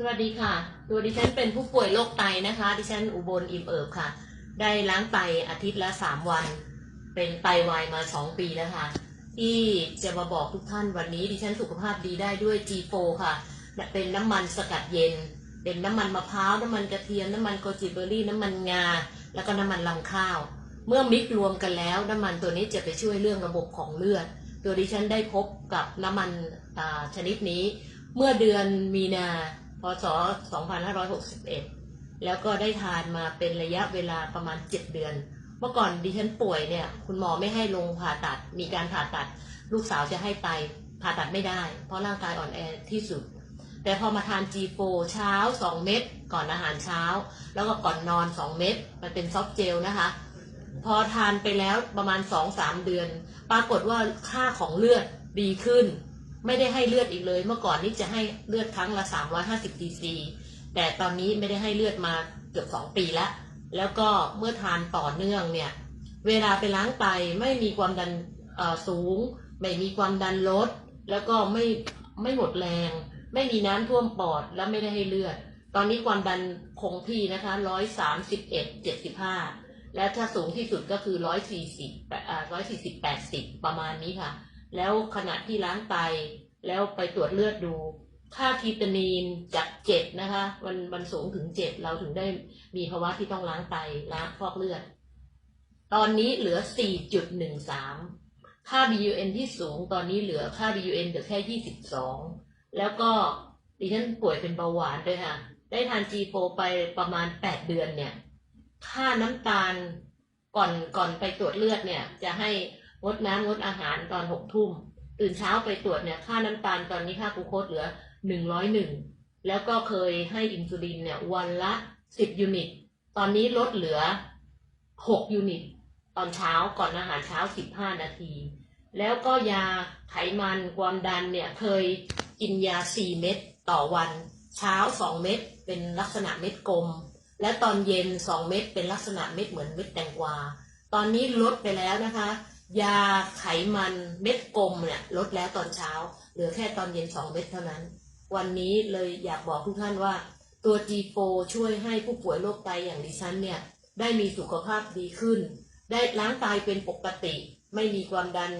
สวัสดีค่ะ ตัวดิฉันเป็นผู้ป่วยโรคไตนะคะ ดิฉันอุบลอิ่มเอิบค่ะ ได้ล้างไตอาทิตย์ละสามวัน เป็นไตวายมาสองปีแล้วค่ะ ที่จะมาบอกทุกท่านวันนี้ ดิฉันสุขภาพดีได้ด้วย G4 ค่ะ เป็นน้ำมันสกัดเย็น เป็นน้ำมันมะพร้าว น้ำมันกระเทียม น้ำมันโกจิเบอรี่ น้ำมันงา แล้วก็น้ำมันลำข้าว เมื่อมิกรวมกันแล้ว น้ำมันตัวนี้จะไปช่วยเรื่องระบบของเลือด ตัวดิฉันได้พบกับน้ำมันอาชนิดนี้ เมื่อเดือนมีนา พศ 2561 แล้วก็ได้ทานมาเป็นระยะเวลาประมาณ 7 เดือน เมื่อก่อนดิฉันป่วยเนี่ย คุณหมอไม่ให้ลงผ่าตัด มีการผ่าตัด ลูกสาวจะให้ไตผ่าตัดไม่ได้ เพราะร่างกายอ่อนแอที่สุด แต่พอมาทาน G4 เช้า 2 เม็ดก่อนอาหารเช้า แล้วก็ก่อนนอน 2 เม็ดมันเป็นซอฟเจลนะคะ พอทานไปแล้วประมาณ 2-3 เดือน ปรากฏว่าค่าของเลือดดีขึ้น ไม่ได้ให้เลือดอีกเลย เมื่อก่อนนี้จะให้เลือดครั้งละ 350 cc แต่ตอนนี้ไม่ได้ให้เลือดมาเกือบ 2 ปีแล้ว แล้วก็เมื่อทานต่อเนื่องเนี่ย เวลาไปล้างไตไม่มีความดันอ่อสูง ไม่มีความดันลด แล้วก็ไม่ไม่หมดแรง ไม่มีน้ำท่วมปอดและไม่ได้ให้เลือด ตอนนี้ความดันคงที่นะคะร้อยสามสิบเอ็ดเจ็ดสิบห้าและถ้าสูงที่สุดก็คือร้อยสี่สิบร้อยสี่สิบแปดสิบประมาณนี้ค่ะ แล้วขณะที่ล้างไตแล้วไปตรวจเลือดดู ค่าคีโตนีนจากเจ็ดนะคะมันมันสูงถึงเจ็ดเราถึงได้มีภาวะที่ต้องล้างไตล้างฟอกเลือด ตอนนี้เหลือ 4.13 ค่า BUN ที่สูงตอนนี้เหลือค่า BUN เหลือแค่ 22 แล้วก็ดิฉันป่วยเป็นเบาหวานด้วยค่ะ ได้ทาน G4 ไปประมาณ 8 เดือนเนี่ย ค่าน้ำตาลก่อนก่อนไปตรวจเลือดเนี่ยจะให้ งดน้ำงดอาหารตอน6ทุ่ม ตื่นเช้าไปตรวจเนี่ยค่าน้ำตาลตอนนี้ค่ากูโคสเหลือ101แล้วก็เคยให้อินซูลินเนี่ยวันละ10ยูนิต ตอนนี้ลดเหลือ6ยูนิต ตอนเช้าก่อนอาหารเช้า15นาที แล้วก็ยาไขมันความดันเนี่ยเคยกินยา4เม็ดต่อวัน เช้า2เม็ดเป็นลักษณะเม็ดกลม และตอนเย็น2เม็ดเป็นลักษณะเม็ดเหมือนเม็ดแตงกวา ตอนนี้ลดไปแล้วนะคะ ยาไขมันเม็ดกลมเนี่ยลดแล้วตอนเช้า เหลือแค่ตอนเย็นสองเม็ดเท่านั้น วันนี้เลยอยากบอกทุกท่านว่า ตัว G4 ช่วยให้ผู้ป่วยโรคไตอย่างดิฉันเนี่ย ได้มีสุขภาพดีขึ้น ได้ล้างไตเป็นปกติ ไม่มีความดัน